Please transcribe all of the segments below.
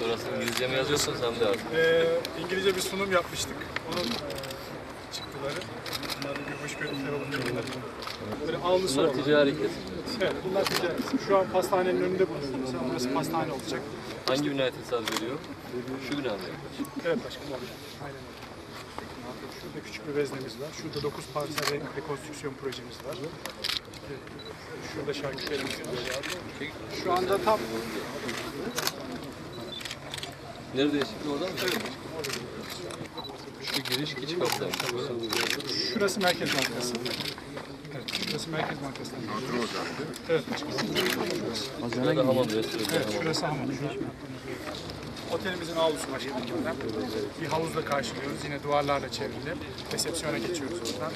Burası İngilizce mi yazıyorsun sen de artık? Ee, İngilizce bir sunum yapmıştık. Onun e, çıktıları. Bir hoş gördükler olunca Böyle ağlısı Bunlar olan. ticari kesim. Evet, bunlar ticaret. Şu an pastanenin önünde bulunuyoruz. Mesela burası pastane olacak. Hangi binaya tesadüf ediyor? Şu bina mı yaklaşık? Evet başkanım. orada. Aynen öyle. Şurada küçük bir veznemiz var. Şurada 9 parsel re- rekonstrüksiyon projemiz var. Evet, Şurada şarküterimiz var. Şu anda tam Nerede yaşıyor oradan mı? Şu giriş iç katlar. şurası Merkez Bankası. Evet, şurası Merkez Bankası. Evet başkanım. Burada hamam restoranı. Evet, şurası hamam. Otelimizin avlusu başkanım. Bir havuzla karşılıyoruz. Yine duvarlarla çevrili. Resepsiyona geçiyoruz oradan.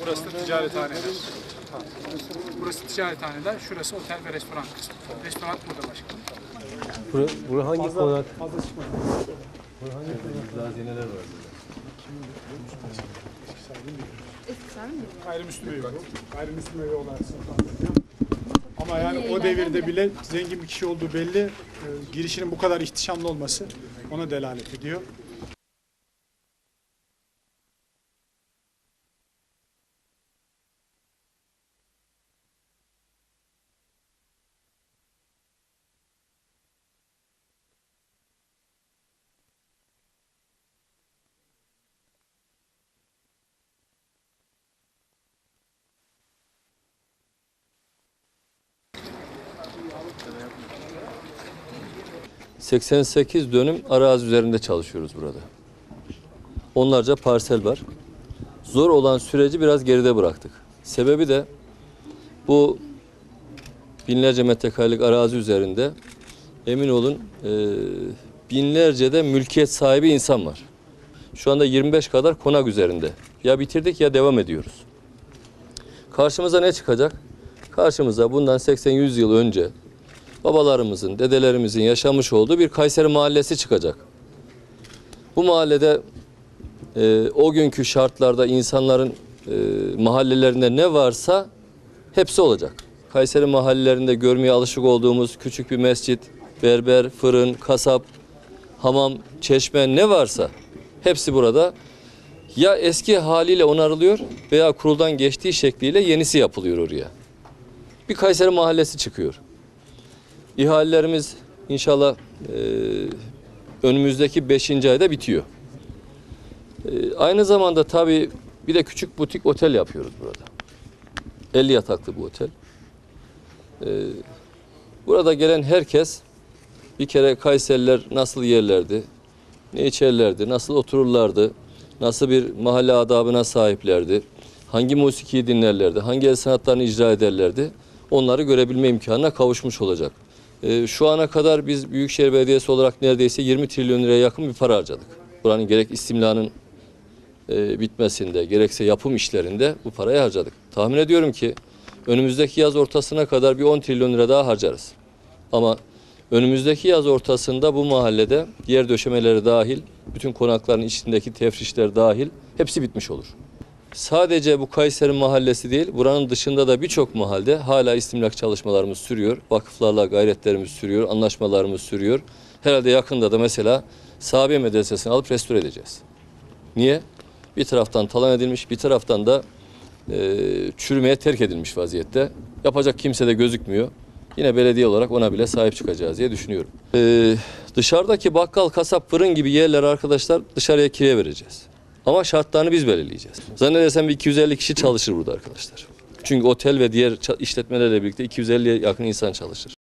Burası da ticarethaneler. Burası ticarethaneler. Şurası otel ve restoran kısmı. Restoran burada başkanım. Bura, bura hangi konak? Fazla çıkmadı. Zazineler var. Gayrimüslim evi bu. Gayrimüslim evi olarak sınıflandırılıyor. Ama yani o devirde bile zengin bir kişi olduğu belli. Ee, girişinin bu kadar ihtişamlı olması ona delalet ediyor. 88 dönüm arazi üzerinde çalışıyoruz burada. Onlarca parsel var. Zor olan süreci biraz geride bıraktık. Sebebi de bu binlerce metrekarelik arazi üzerinde emin olun e, binlerce de mülkiyet sahibi insan var. Şu anda 25 kadar konak üzerinde. Ya bitirdik ya devam ediyoruz. Karşımıza ne çıkacak? Karşımıza bundan 80-100 yıl önce babalarımızın, dedelerimizin yaşamış olduğu bir Kayseri mahallesi çıkacak. Bu mahallede e, o günkü şartlarda insanların e, mahallelerinde ne varsa hepsi olacak. Kayseri mahallelerinde görmeye alışık olduğumuz küçük bir mescit, berber, fırın, kasap, hamam, çeşme ne varsa hepsi burada. Ya eski haliyle onarılıyor veya kuruldan geçtiği şekliyle yenisi yapılıyor oraya. Bir Kayseri mahallesi çıkıyor. İhalelerimiz inşallah e, önümüzdeki 5. ayda bitiyor. E, aynı zamanda tabii bir de küçük butik otel yapıyoruz burada. 50 yataklı bu otel. E, burada gelen herkes bir kere Kayseriler nasıl yerlerdi, ne içerlerdi, nasıl otururlardı, nasıl bir mahalle adabına sahiplerdi, hangi musikiyi dinlerlerdi, hangi el sanatlarını icra ederlerdi onları görebilme imkanına kavuşmuş olacak. Ee, şu ana kadar biz Büyükşehir Belediyesi olarak neredeyse 20 trilyon liraya yakın bir para harcadık. Buranın gerek istimlanın e, bitmesinde gerekse yapım işlerinde bu parayı harcadık. Tahmin ediyorum ki önümüzdeki yaz ortasına kadar bir 10 trilyon lira daha harcarız. Ama önümüzdeki yaz ortasında bu mahallede yer döşemeleri dahil, bütün konakların içindeki tefrişler dahil hepsi bitmiş olur. Sadece bu Kayseri mahallesi değil, buranın dışında da birçok mahallede hala istimlak çalışmalarımız sürüyor. Vakıflarla gayretlerimiz sürüyor, anlaşmalarımız sürüyor. Herhalde yakında da mesela Sabiye Medresesi'ni alıp restore edeceğiz. Niye? Bir taraftan talan edilmiş, bir taraftan da e, çürümeye terk edilmiş vaziyette. Yapacak kimse de gözükmüyor. Yine belediye olarak ona bile sahip çıkacağız diye düşünüyorum. E, dışarıdaki bakkal, kasap, fırın gibi yerler arkadaşlar dışarıya kiraya vereceğiz. Ama şartlarını biz belirleyeceğiz. Zannedersem bir 250 kişi çalışır burada arkadaşlar. Çünkü otel ve diğer işletmelerle birlikte 250'ye yakın insan çalışır.